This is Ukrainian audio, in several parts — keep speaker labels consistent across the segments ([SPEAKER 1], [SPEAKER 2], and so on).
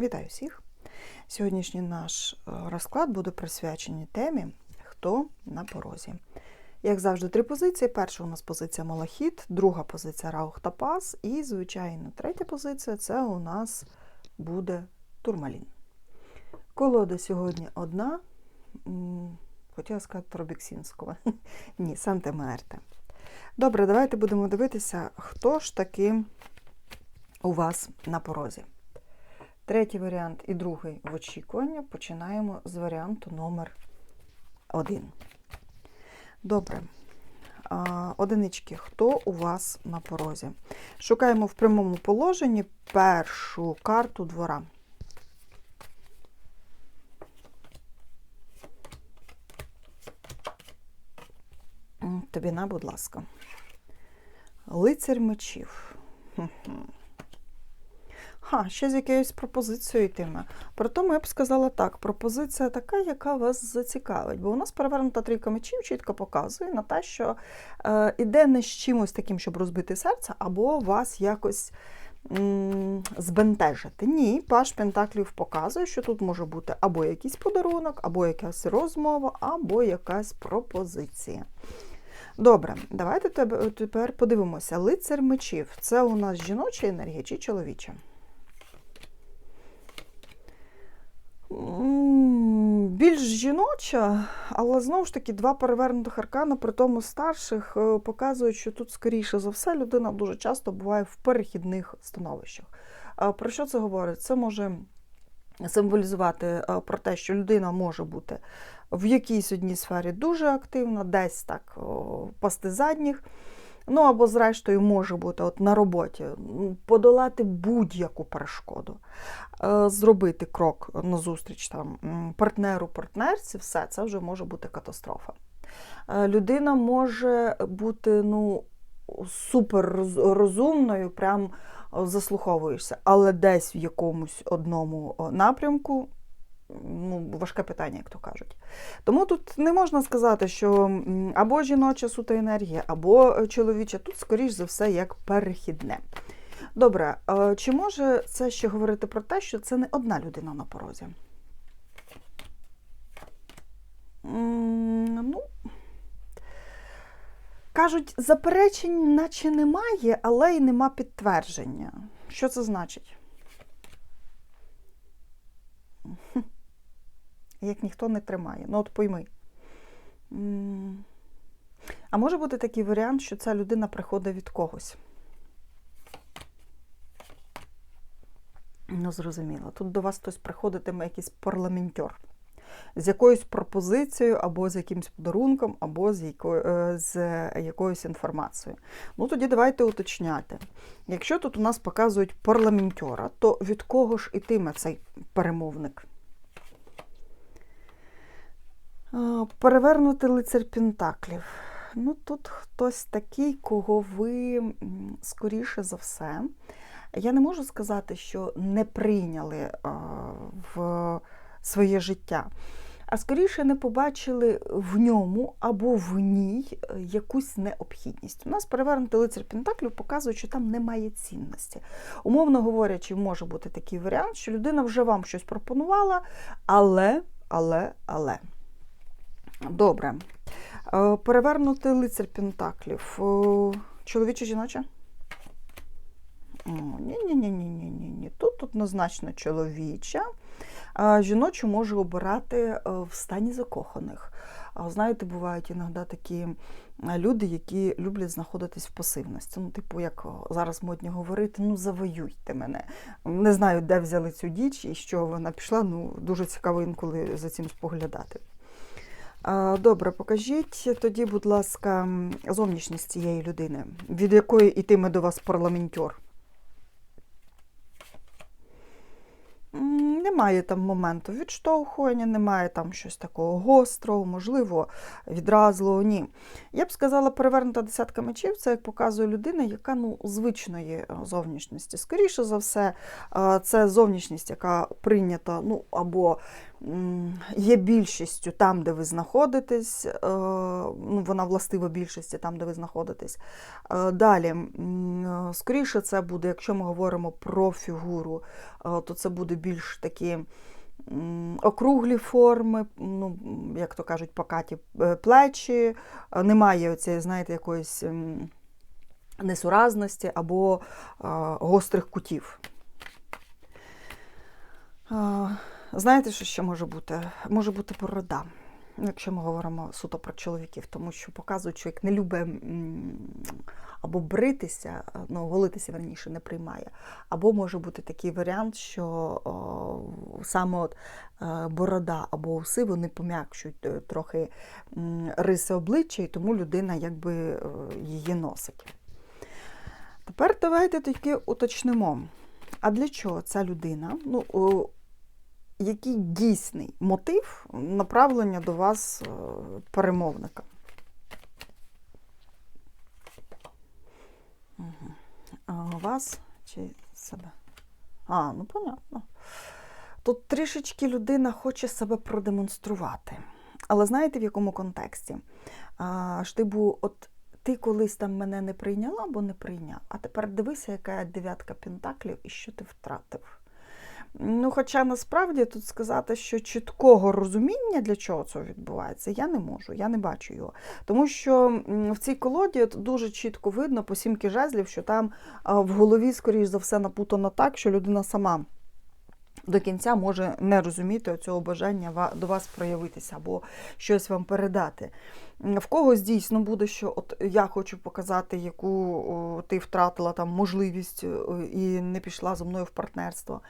[SPEAKER 1] Вітаю всіх! Сьогоднішній наш е, розклад буде присвячений темі Хто на порозі. Як завжди, три позиції. Перша у нас позиція Малахіт, друга позиція Раух та Пас, і, звичайно, третя позиція це у нас буде Турмалін. Колода сьогодні одна, хотіла сказати Тробіксінського. Ні, Санте Мерте. Добре, давайте будемо дивитися, хто ж таки у вас на порозі. Третій варіант і другий в очікуванні. Починаємо з варіанту номер 1. Добре. Одинички. Хто у вас на порозі? Шукаємо в прямому положенні першу карту двора. Тобі на, будь ласка. Лицар мечів. Хм-хм. Ще з якоюсь пропозицією йтиме. Притому я б сказала так: пропозиція така, яка вас зацікавить. Бо у нас перевернута трійка мечів чітко показує на те, що е, іде не з чимось таким, щоб розбити серце, або вас якось збентежити. Ні, паш Пентаклів показує, що тут може бути або якийсь подарунок, або якась розмова, або якась пропозиція. Добре, давайте тепер подивимося. Лицар мечів це у нас жіноча енергія чи чоловіча? М, Більш жіноча, але знову ж таки два перевернутих аркана, при тому старших, е, показують, що тут, скоріше за все, людина дуже часто буває в перехідних становищах. Про що це говорить? Це може символізувати е, про те, що людина може бути в якійсь одній сфері дуже активна, десь так пасти задніх. Ну або, зрештою, може бути от на роботі подолати будь-яку перешкоду, е, зробити крок назустріч там партнеру, партнерці, все це вже може бути катастрофа. Е, Людина може бути ну, супер розумною, прям заслуховуєшся, але десь в якомусь одному напрямку. Ну, важке питання, як то кажуть. Тому тут не можна сказати, що або жіноча сута енергія, або е, чоловіча. Тут, скоріш за все, як перехідне. Добре, е, чи може це ще говорити про те, що це не одна людина на порозі? Ну, кажуть, заперечень наче немає, але й нема підтвердження. Що це значить? Як ніхто не тримає. Ну, от пойми. А може бути такий варіант, що ця людина приходить від когось. Ну, зрозуміло. Тут до вас хтось приходитиме якийсь парламентер з якоюсь пропозицією, або з якимось подарунком, або з, якою, е, з якоюсь інформацією. Ну, тоді давайте уточняти. Якщо тут у нас показують парламентера, то від кого ж ітиме цей перемовник? А, Перевернути лицар Пентаклів. Ну, тут хтось такий, кого ви, скоріше за все, я не можу сказати, що не прийняли в своє життя, а скоріше не побачили в ньому або в ній е, якусь необхідність. У нас перевернутий лицар Пентаклів показує, що там немає цінності. Умовно говорячи, може бути такий варіант, що людина вже вам щось пропонувала, але, але, але. Добре. Е, Перевернути лицар Пентаклів. Е, Чоловіче жіноче? Ні-ні-ні-ні-ні-ні. Тут однозначно чоловіча. Жіночу може обирати е, в стані закоханих. Знаєте, бувають іноді такі е, люди, які люблять знаходитись в пасивності. Ну, типу, як зараз модні говорити, ну завоюйте мене. Не знаю, де взяли цю діч і що вона пішла. Ну, дуже цікаво інколи за цим споглядати. Добре, покажіть тоді, будь ласка, зовнішність цієї людини, від якої йтиме до вас парламентер. М, Не Немає там моменту відштовхування, немає там щось такого гострого, можливо, відразливого. Ні. Я б сказала, перевернута десятка мечів це як показує людина, яка ну, звичної е, зовнішності. Скоріше за все, е, це зовнішність, яка прийнята, ну або є більшістю там, де ви знаходитесь, е, ну, вона властива більшості там, де ви знаходитесь. Далі, скоріше це буде, якщо ми говоримо про фігуру, то це буде більш такі м, округлі форми, ну, як то кажуть, покаті е, плечі, е, немає оцієї, знаєте, якоїсь несуразності або е, гострих кутів. Знаєте, що ще може бути? Може бути борода. Ну, Якщо ми говоримо суто про чоловіків, тому що показують, що як не любить або бритися, ну, голитися верніше не приймає. Або може бути такий варіант, що о, саме от, е, борода або уси вони пом'якшують е, трохи риси обличчя, і тому людина якби е, її носить. Тепер давайте таки уточнимо. А для чого ця людина? Ну, який дійсний мотив направлення до вас е, перемовника? Угу. А вас чи себе? А, ну понятно. Тут трішечки людина хоче себе продемонструвати. Але знаєте в якому контексті? А, Штибу, от ти колись там мене не прийняла або не прийняв, а тепер дивися, яка дев'ятка пентаклів і що ти втратив. Ну, хоча насправді тут сказати, що чіткого розуміння, для чого це відбувається, я не можу, я не бачу його. Тому що в цій колоді дуже чітко видно по сімки жезлів, що там в голові, скоріш за все, напутано так, що людина сама. До кінця може не розуміти цього бажання до вас проявитися або щось вам передати. В когось дійсно буде, що от я хочу показати, яку ти втратила там можливість і не пішла зі мною в партнерство.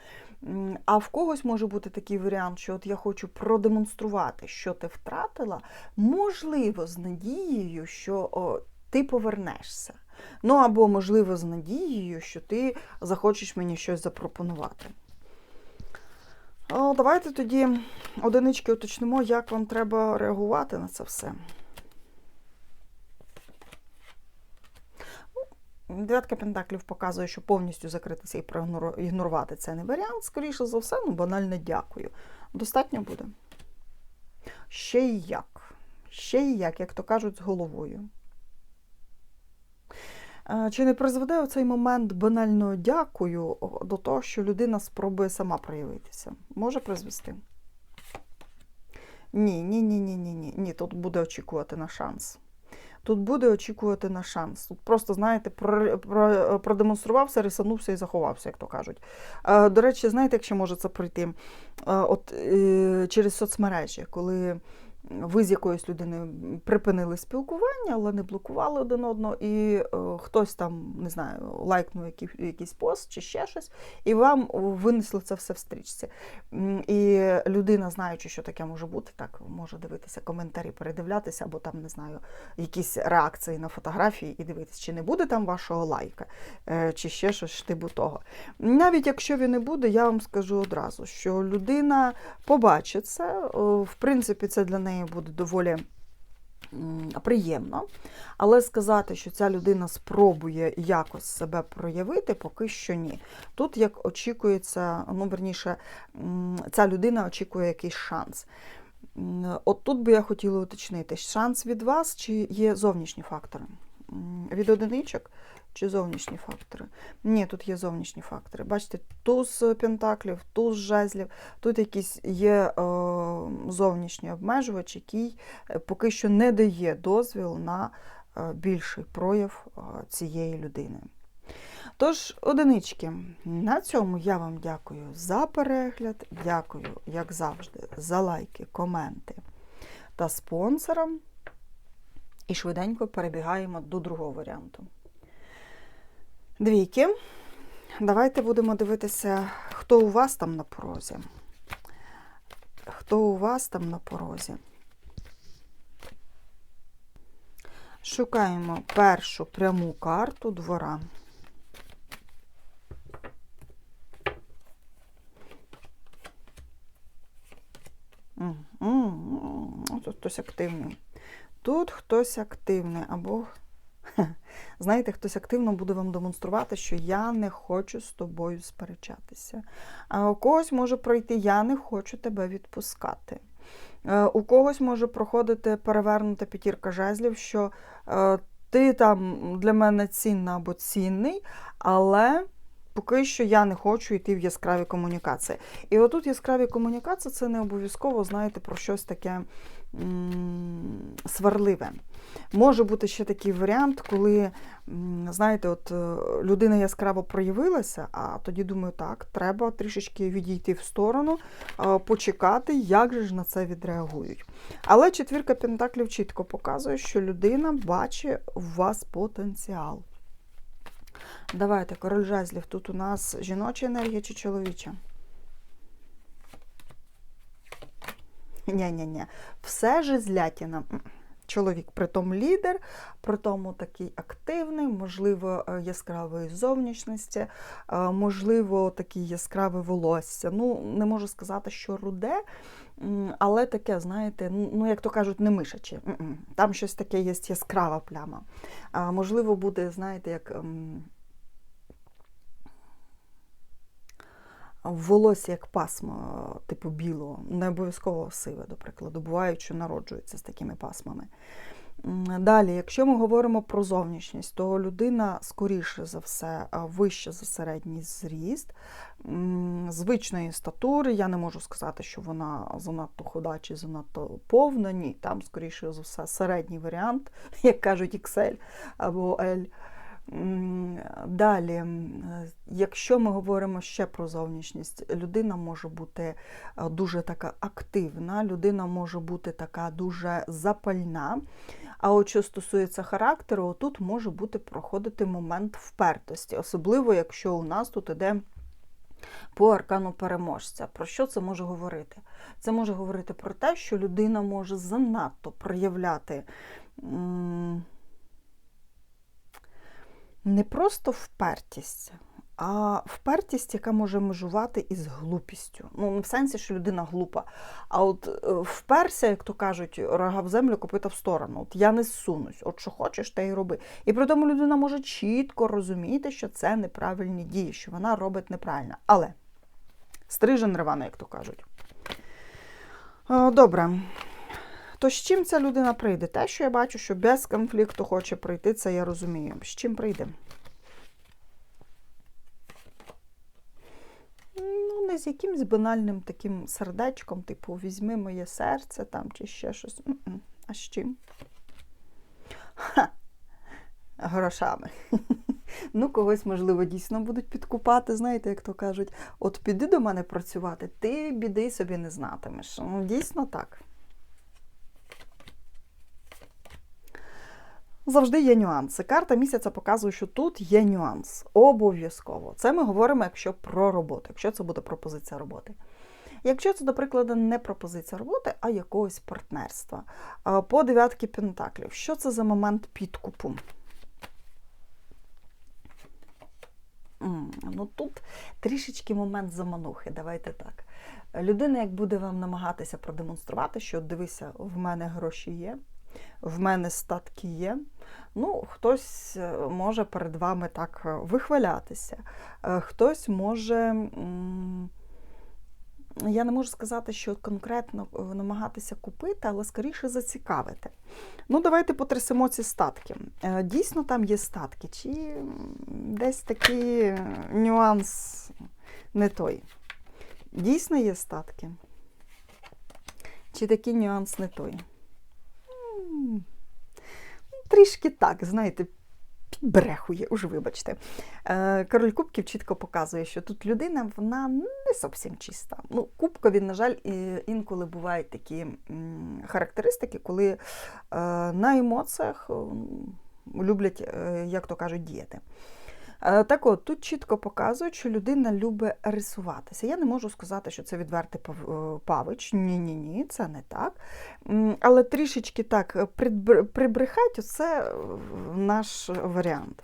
[SPEAKER 1] А в когось може бути такий варіант, що от я хочу продемонструвати, що ти втратила, можливо, з надією, що о, ти повернешся. Ну або, можливо, з надією, що ти захочеш мені щось запропонувати. О, давайте тоді одинички уточнимо, як вам треба реагувати на це все. Дев'ятка пентаклів показує, що повністю закритися і проігнорувати це не варіант. Скоріше за все, ну банально дякую. Достатньо буде. Ще й як. Ще й як, як то кажуть, з головою. Е, Чи не призведе оцей момент банального дякую до того, що людина спробує сама проявитися? Може призвести? Ні, ні, ні, ні, ні, ні. Ні, тут буде очікувати на шанс. Тут буде очікувати на шанс. Тут просто, знаєте, про, про, продемонструвався, рисанувся і заховався, як то кажуть. Е, До речі, знаєте, якщо може це пройти? Е, От е, через соцмережі, коли ви з якоюсь людиною припинили спілкування, але не блокували один одного, і е, хтось там, не знаю, лайкнув який, якийсь пост чи ще щось, і вам винесли це все в стрічці. І людина, знаючи, що таке може бути, так може дивитися коментарі, передивлятися, або там, не знаю, якісь реакції на фотографії і дивитися, чи не буде там вашого лайка, е, чи ще щось штибу того. Навіть якщо він не буде, я вам скажу одразу, що людина побачить це, е, в принципі, це для неї буде доволі приємно. Але сказати, що ця людина спробує якось себе проявити, поки що ні. Тут як очікується, ну верніше, ця людина очікує якийсь шанс. От тут би я хотіла уточнити, шанс від вас чи є зовнішні фактори? Від одиничок чи зовнішні фактори? Ні, тут є зовнішні фактори. Бачите, туз пентаклів, туз жезлів, тут якийсь є е, зовнішній обмежувач, який е, поки що не дає дозвіл на е, більший прояв цієї людини. Тож, одинички, на цьому я вам дякую за перегляд, дякую, як завжди, за лайки, коменти та спонсорам. І швиденько перебігаємо до другого варіанту. Двійки. Давайте будемо дивитися, хто у вас там на порозі. Хто у вас там на порозі? Шукаємо першу пряму карту двора. Тут хтось активний. Тут хтось активний, або, знаєте, хтось активно буде вам демонструвати, що я не хочу з тобою сперечатися. А у когось може пройти Я не хочу тебе відпускати. Е, У когось може проходити перевернута п'ятірка жезлів, що е, ти там для мене цінна або цінний, але поки що я не хочу йти в яскраві комунікації. І отут яскраві комунікації це не обов'язково, знаєте, про щось таке сварливе. Може бути ще такий варіант, коли, знаєте, от е, людина яскраво проявилася, а тоді думаю, так, треба трішечки відійти в сторону, е, почекати, як же ж на це відреагують. Але четвірка пентаклів чітко показує, що людина бачить у вас потенціал. Давайте, король жезлів, тут у нас жіноча енергія чи чоловіча? Ні-ні-ні. Все жезлятіна. Чоловік, притом лідер, притому такий активний, можливо, е, яскравої зовнішності, е, можливо, такий яскраве волосся. Ну, не можу сказати, що руде, але таке, знаєте, ну, як то кажуть, не мишаче. М-м. Там щось таке є яскрава пляма. Можливо, буде, знаєте, як. Волосся як пасмо, типу білого, не обов'язково сиве, до прикладу. Бувають, що народжуються з такими пасмами. Далі, якщо ми говоримо про зовнішність, то людина, скоріше за все, вища за середній зріст, звичної статури. Я не можу сказати, що вона занадто худа чи занадто повна. Ні, там, скоріше за все, середній варіант, як кажуть, XL або L. Далі, якщо ми говоримо ще про зовнішність, людина може бути е, дуже така активна, людина може бути така дуже запальна. А от що стосується характеру, тут може бути проходити момент впертості, особливо якщо у нас тут іде по аркану переможця. Про що це може говорити? Це може говорити про те, що людина може занадто проявляти. Не просто впертість, а впертість, яка може межувати із глупістю. Ну, не в сенсі, що людина глупа. А от е, вперся, як то кажуть, рога в землю, копита в сторону. От я не зсунусь, от що хочеш, те й роби. І при тому людина може чітко розуміти, що це неправильні дії, що вона робить неправильно. Але стрижен рвано, як то кажуть. Е, Добре. То з чим ця людина прийде? Те, що я бачу, що без конфлікту хоче прийти, це я розумію. З чим прийде? Ну, не з якимсь банальним таким сердечком, типу, візьми моє серце там чи ще щось. М-м. А з чим? Ха! Грошами. Ну, когось, можливо, дійсно будуть підкупати, знаєте, як то кажуть, от піди до мене працювати, ти біди собі не знатимеш. Ну, дійсно так. Завжди є нюанси. Карта місяця показує, що тут є нюанс. Обов'язково. Це ми говоримо, якщо про роботу, якщо це буде пропозиція роботи. Якщо це, до прикладу, не пропозиція роботи, а якогось партнерства. По дев'ятки пентаклів. Що це за момент підкупу? Ну тут трішечки момент заманухи, давайте так. Людина, як буде вам намагатися продемонструвати, що дивися, в мене гроші є, в мене статки є. Ну, хтось е, може перед вами так е, вихвалятися, е, хтось може. Я не можу сказати, що конкретно намагатися купити, але скоріше зацікавити. Ну, давайте потрясемо ці статки. Дійсно, там є статки, чи десь такий нюанс не той. Дійсно є статки? Чи такий нюанс не той? Трішки так, знаєте, підбрехує, уже вибачте. Е, Король Кубків чітко показує, що тут людина вона не зовсім чиста. Ну, Кубкові, на жаль, інколи бувають такі характеристики, коли е, на емоціях люблять, е, як то кажуть, діяти. Е, Так от, тут чітко показують, що людина любить рисуватися. Я не можу сказати, що це відвертий е, павич. Ні-ні ні, це не так. Але трішечки так е, прибрехать це наш варіант.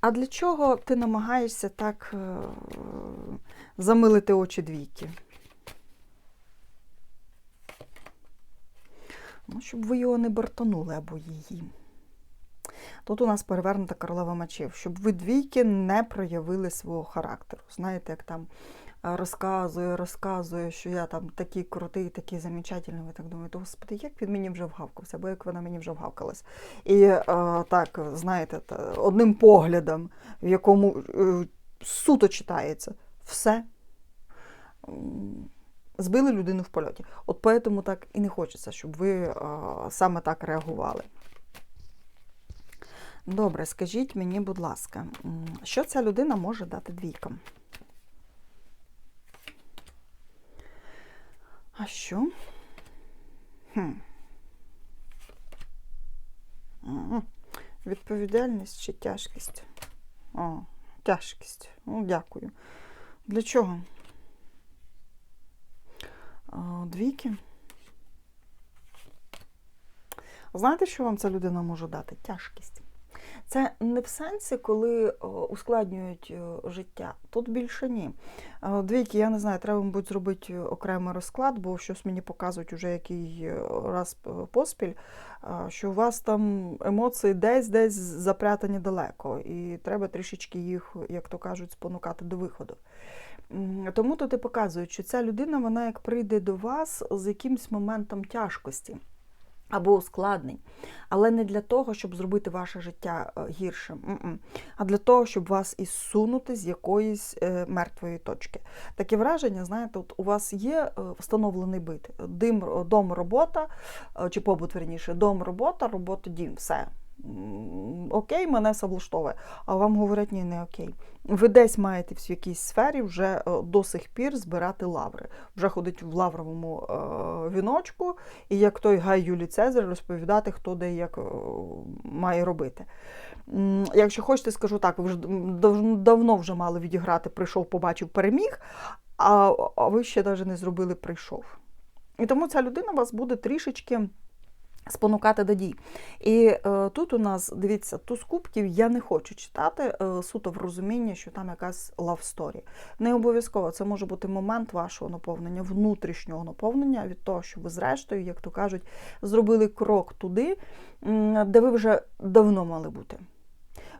[SPEAKER 1] А для чого ти намагаєшся так замилити очі двійки? Ну, щоб ви його не бортанули або її. Тут у нас перевернута королева мечів, щоб ви двійки не проявили свого характеру. Знаєте, як там е, розказує, розказує, що я там такий крутий, такий замечательний. Ви так думаєте, господи, як він мені вже вгавкався, або як вона мені вже вгавкалась. І е, так, знаєте, одним поглядом, в якому е, суто читається, все. Збили людину в польоті. От поэтому так і не хочеться, щоб ви е, саме так реагували. Добре, скажіть мені, будь ласка, що ця людина може дати двійкам? А що? Хм. Відповідальність чи тяжкість? О, тяжкість. Ну, дякую. Для чого? Двійки. Знаєте, що вам ця людина може дати? Тяжкість. Це не в сенсі, коли ускладнюють життя. Тут більше ні. Е, Двійки, я не знаю, треба, мабуть, зробити окремий розклад, бо щось мені показують уже який е, раз поспіль, е, що у вас там емоції десь десь запрятані далеко, і треба трішечки їх, як то кажуть, спонукати до виходу. Тому тут і показують, що ця людина, вона як прийде до вас з якимсь моментом тяжкості або ускладнень, але не для того, щоб зробити ваше життя е, гіршим, а для того, щоб вас ісунути з якоїсь е, мертвої точки. Таке враження, знаєте, от у вас є е, встановлений бит, дим, дом, робота, чи побут, верніше, дом, робота, робота, дім, все. Окей, мене все влаштовує. А вам говорять, ні, не окей. Ви десь маєте в якійсь сфері вже е, до сих пір збирати лаври. Вже ходить в лавровому е, віночку, і як той Гай Юлій Цезар розповідати, хто де як е, має робити. Якщо хочете, скажу так, ви вже давно вже мали відіграти, прийшов, побачив, переміг, а ви ще навіть не зробили прийшов. І тому ця людина вас буде трішечки спонукати до дій. І е, тут у нас, дивіться, туз кубків я не хочу читати е, суто в розумінні, що там якась love story. Не обов'язково це може бути момент вашого наповнення, внутрішнього наповнення від того, що ви зрештою, як то кажуть, зробили крок туди, де ви вже давно мали бути.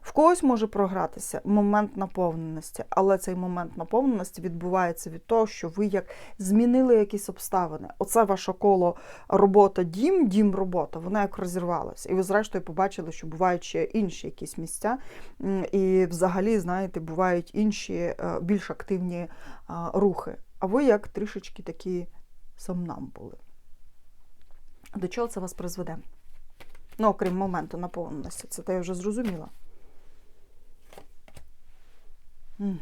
[SPEAKER 1] В когось може програтися момент наповненості, але цей момент наповненості відбувається від того, що ви як змінили якісь обставини. Оце ваше коло робота, дім, дім, робота, воно як розірвалося. І ви, зрештою, побачили, що бувають ще інші якісь місця, і взагалі, знаєте, бувають інші е, більш активні рухи. А ви як трішечки такі сомнамбули. До чого це вас призведе? Ну, окрім моменту наповненості, це я вже зрозуміла. Угу.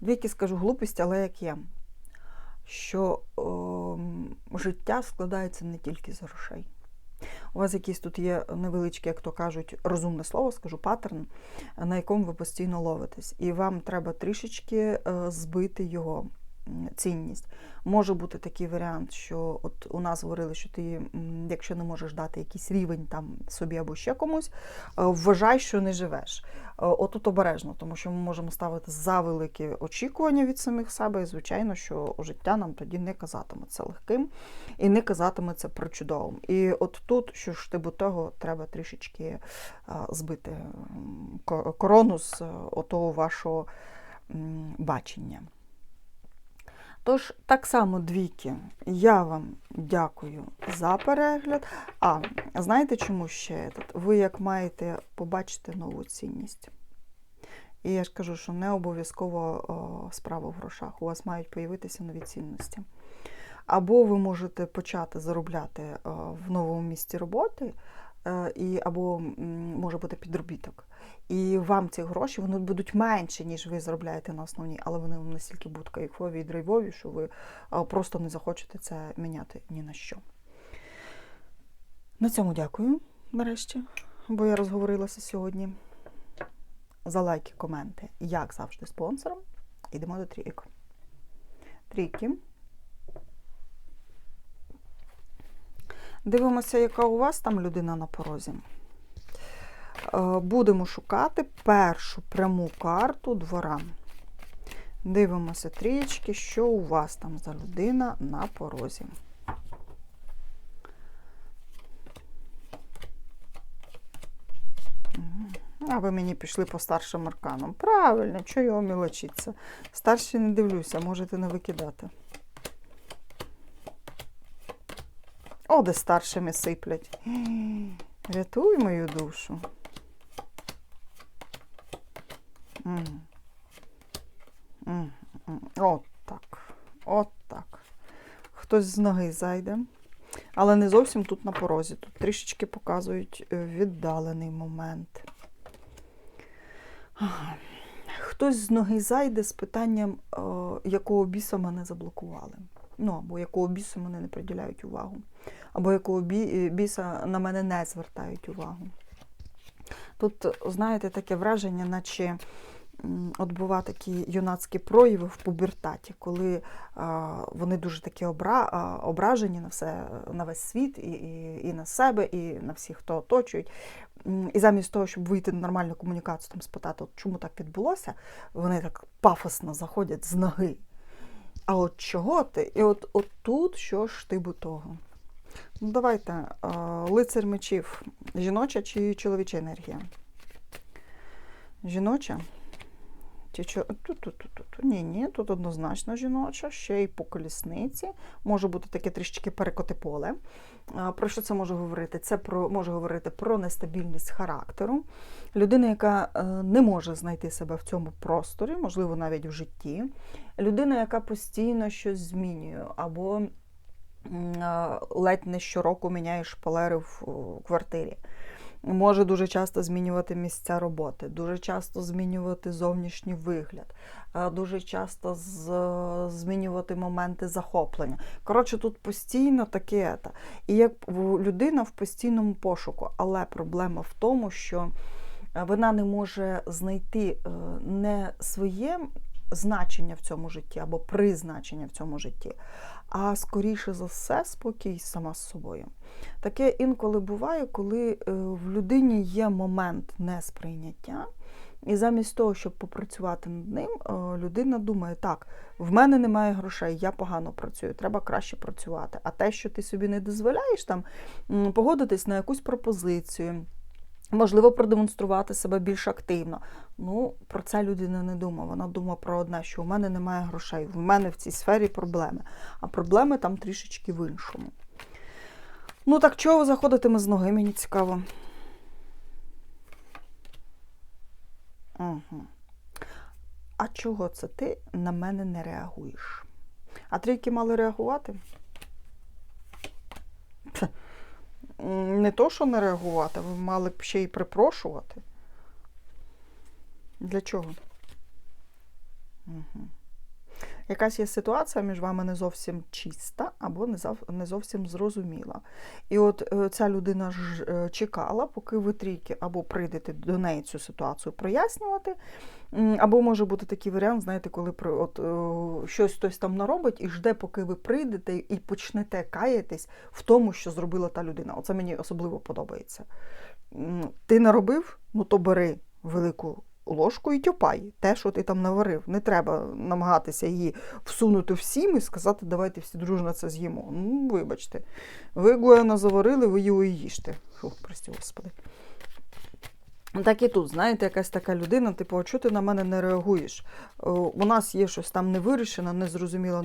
[SPEAKER 1] Двійки скажу глупість, але як є. Що ем, життя складається не тільки з грошей. У вас якийсь тут є невеличкий, як то кажуть, розумне слово, скажу паттерн, на якому ви постійно ловитесь. І вам треба трішечки е, збити його цінність. Може бути такий варіант, що от у нас говорили, що ти, якщо не можеш дати якийсь рівень там собі або ще комусь, е, вважай, що не живеш. Е, Отут обережно, тому що ми можемо ставити завеликі очікування від самих себе, і звичайно, що життя нам тоді не казатиметься легким і не казатиметься причудовим. І от тут, що ж типу того, треба трішечки е, збити корону з отого вашого бачення. Тож, так само двійки. Я вам дякую за перегляд. А знаєте, чому ще тут? Ви як маєте побачити нову цінність. І я ж кажу, що не обов'язково справа в грошах. У вас мають появитися нові цінності. Або ви можете почати заробляти в новому місці роботи, і, або може бути підробіток. І вам ці гроші вони будуть менші, ніж ви заробляєте на основній, але вони вам настільки будуть кайфові і драйвові, що ви просто не захочете це міняти ні на що. На цьому дякую, нарешті, бо я розговорилася сьогодні. За лайки, коменти, як завжди, спонсором. Йдемо до трійок. Трійки. Дивимося, яка у вас там людина на порозі. Е, Будемо шукати першу пряму карту двора. Дивимося трієчки, що у вас там за людина на порозі. А ви мені пішли по старшим арканам. Правильно, чого його мілочиться? Старші не дивлюся, можете не викидати. О, де старшими сиплять. Рятуй мою душу. От так. От так. Хтось з ноги зайде. Але не зовсім тут на порозі. Тут трішечки показують е, віддалений момент. Хтось з ноги зайде з питанням, е, якого біса мене заблокували. Ну, або якого бісу мене не приділяють увагу, або якого е, біса на мене не звертають увагу. Тут, знаєте, таке враження, наче от бува такі юнацькі прояви в пубертаті, коли а, вони дуже такі обра, ображені на все, на весь світ, і, і, і на себе, і на всіх, хто оточують. І замість того, щоб вийти на нормальну комунікацію, там спитати, от чому так відбулося, вони так пафосно заходять з ноги. А от чого ти? І от, от тут що ж ти того? Ну, давайте, лицар мечів, жіноча чи чоловіча енергія? Жіноча? Чи чо... тут, тут, тут, тут. Ні, ні, тут однозначно жіноча, ще й по колісниці. Може бути таке трішечки перекоти поле. Про що це може говорити? Це про, може говорити про нестабільність характеру. Людина, яка е, не може знайти себе в цьому просторі, можливо, навіть в житті. Людина, яка постійно щось змінює, або е, ледь не щороку міняє шпалери в квартирі може дуже часто змінювати місця роботи, дуже часто змінювати зовнішній вигляд, е, дуже часто змінювати моменти захоплення. Коротше, тут постійно таке. та. І як людина в постійному пошуку, але проблема в тому, що е, вона не може знайти е, не своє значення в цьому житті або призначення в цьому житті, а скоріше за все спокій сама з собою. Таке інколи буває, коли е, в людині є момент несприйняття, і замість того, щоб попрацювати над ним, е, людина думає, так, в мене немає грошей, я погано працюю, треба краще працювати. А те, що ти собі не дозволяєш там погодитись на якусь пропозицію. Можливо, продемонструвати себе більш активно. Ну, про це людина не думає. Вона думає про одне, що у мене немає грошей, в мене в цій сфері проблеми. А проблеми там трішечки в іншому. Ну, так чого заходитиме з ноги, мені цікаво. Угу. А чого це ти на мене не реагуєш? А трійки мали реагувати? Пф. М, Не то, що не реагувати, ви мали б ще й припрошувати. Для чого? Угу. Якась є ситуація між вами не зовсім чиста або не зовсім зрозуміла. І от е, ця людина ж е, чекала, поки ви трійки або прийдете до неї цю ситуацію прояснювати, або може бути такий варіант, знаєте, коли от, е, щось хтось там наробить і жде, поки ви прийдете і почнете каятись в тому, що зробила та людина. Оце мені особливо подобається. Ти наробив, ну то бери велику ложку і тюпай те, що ти там наварив. Не треба намагатися її всунути всім і сказати, давайте всі дружно це з'їмо. Ну, вибачте. Ви Гояна заварили, ви його і їжте. Фу, прості господи. Так і тут, знаєте, якась така людина, типу, а чого ти на мене не реагуєш? Е, У нас є щось там не вирішено, не зрозуміло,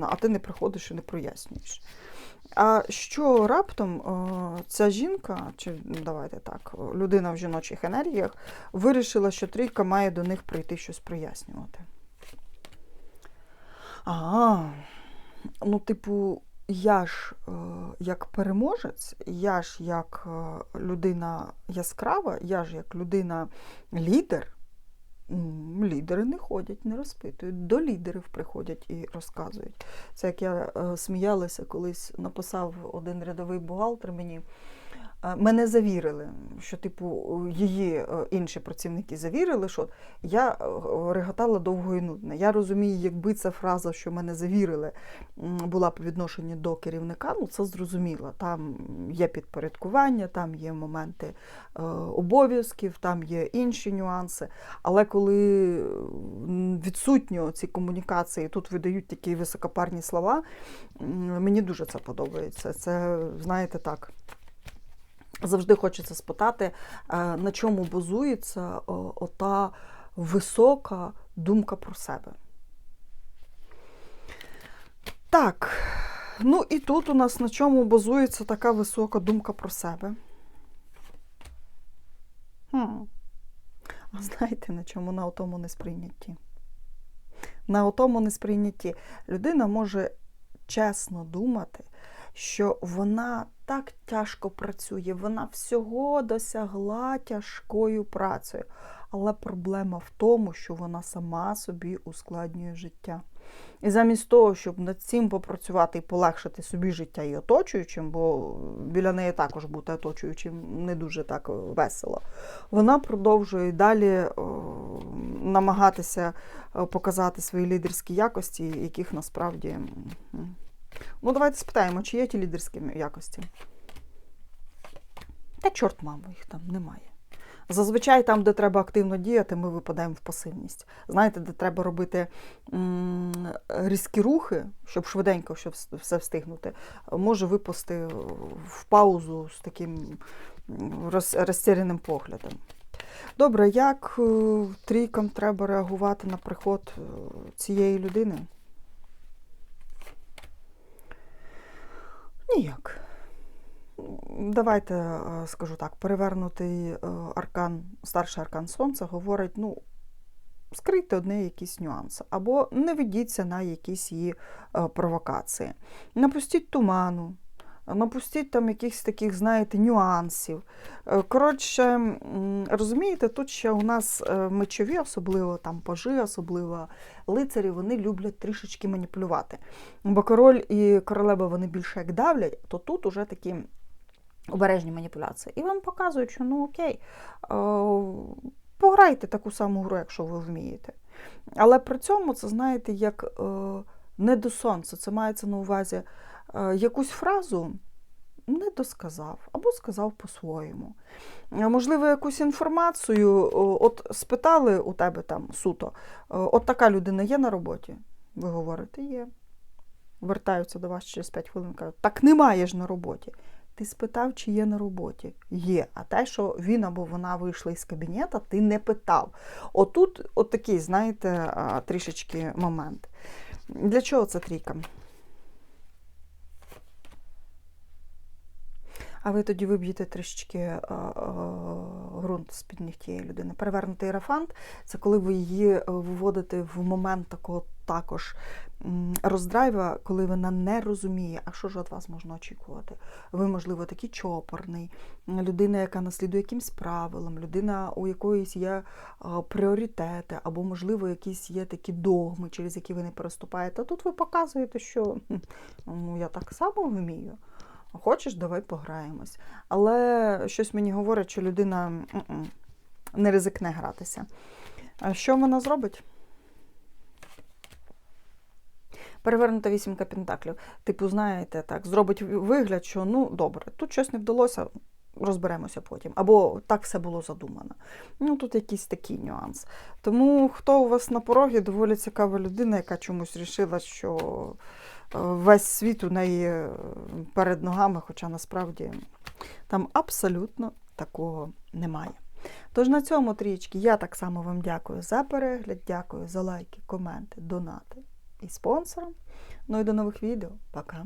[SPEAKER 1] а ти не приходиш і не прояснюєш. А що раптом е, ця жінка, чи ну, давайте так, людина в жіночих енергіях, вирішила, що трійка має до них прийти щось прояснювати? А, ну, типу, я ж е, як переможець, я ж як е, людина яскрава, я ж як людина лідер. М, Лідери не ходять, не розпитують. До лідерів приходять і розказують. Це як я е, сміялася, колись написав один рядовий бухгалтер мені. Мене завірили, що, типу, її е, інші працівники завірили, що я е, реготала довго і нудно. Я розумію, якби ця фраза, що мене завірили, була по відношенню до керівника, ну це зрозуміло. Там є підпорядкування, там є моменти е, обов'язків, там є інші нюанси. Але коли відсутньо ці комунікації, тут видають такі високопарні слова, мені дуже це подобається. Це, знаєте, так. Завжди хочеться спитати, е, на чому базується ота висока думка про себе. Так, ну і тут у нас на чому базується така висока думка про себе. Хм. А знаєте, на чому? На отому несприйнятті. На отому несприйнятті. Людина може чесно думати, що вона так тяжко працює, вона всього досягла тяжкою працею. Але проблема в тому, що вона сама собі ускладнює життя. І замість того, щоб над цим попрацювати і полегшити собі життя і оточуючим, бо біля неї також бути оточуючим не дуже так весело, вона продовжує далі намагатися е, показати свої лідерські якості, яких насправді. Ну, давайте спитаємо, чи є ті лідерські якості. Та чорт, мамо, їх там немає. Зазвичай там, де треба активно діяти, ми випадаємо в пасивність. Знаєте, де треба робити різкі рухи, щоб швиденько щоб все встигнути, може випасти в паузу з таким роз, розтіряним поглядом. Добре, як е, трійкам треба реагувати на приход е, цієї людини? Ніяк. Давайте е, скажу так: перевернутий е, аркан, старший аркан сонця говорить: ну, скрийте одне якісь нюанси, або не ведіться на якісь її е, провокації. Напустіть туману, напустіть там якихось таких, знаєте, нюансів. Е, Коротше, розумієте, тут ще у нас е, мечові, особливо там пажи, особливо лицарі, вони люблять трішечки маніпулювати. Бо король і королева вони більше як давлять, то тут уже такі обережні маніпуляції. І вам показують, що ну окей, е, пограйте таку саму гру, якщо ви вмієте. Але при цьому це, знаєте, як не до сонця. Це мається на увазі якусь фразу не досказав або сказав по-своєму. Е, Можливо, якусь інформацію, от спитали у тебе там суто, е, от така людина є на роботі? Ви говорите, є. Вертаються до вас через 5 хвилин, кажуть, так немає ж на роботі. Ти спитав, чи є на роботі? Є. А те, що він або вона вийшли із кабінета, ти не питав. Отут, от такий, знаєте, трішечки момент. Для чого це трійка? А ви тоді виб'єте трішечки а, а, ґрунт з-під ніг тієї людини. Перевернутий ерафант це коли ви її е, виводите в момент такого також роздрайва, коли вона не розуміє, а що ж від вас можна очікувати. Ви, можливо, такий чопорний, людина, яка наслідує якимсь правилам, людина, у якоїсь є пріоритети, або, можливо, якісь є такі догми, через які ви не переступаєте. А тут ви показуєте, що ну, я так само вмію. Хочеш, давай пограємось. Але щось мені говорить, що людина не ризикне гратися. А що вона зробить? Перевернута вісімка пентаклів. Типу, знаєте, так, зробить вигляд, що ну добре, тут щось не вдалося, розберемося потім. Або так все було задумано. Ну, тут якийсь такий нюанс. Тому хто у вас на порогі, доволі цікава людина, яка чомусь рішила, що весь світ у неї е, перед ногами, хоча насправді там абсолютно такого немає. Тож на цьому трічки я так само вам дякую за перегляд, дякую за лайки, коменти, донати і спонсорам. Ну і до нових відео. Пока!